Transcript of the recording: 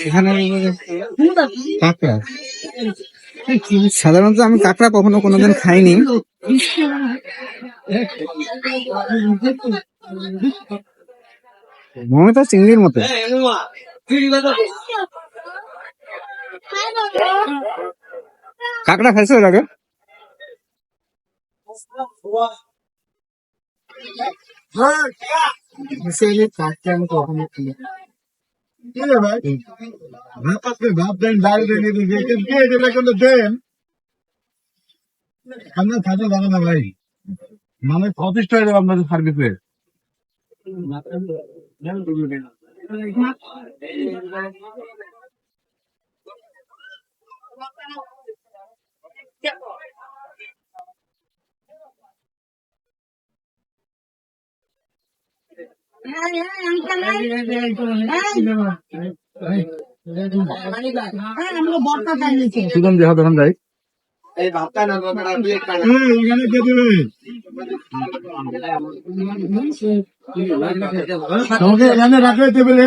এখানে কাঁকড়া? সাধারণত আমি কাঁকড়া কখনো কোনোদিন খাইনি। মনে তো চিংড়ির মতো। কাঁকড়া খাইছো এর আগে? কাঁকড়া আমি কখনো খাইনি। ভাব দেন ডাল দেন এদিকে দিয়ে কিন্তু দেন আমরা থাকতে যাবে না ভাই মানে প্রতিষ্ঠা হয়ে যাবে আপনাদের সার্ভিসে সুগম দেহ তোমাকে এখানে রাখবে টেবিলে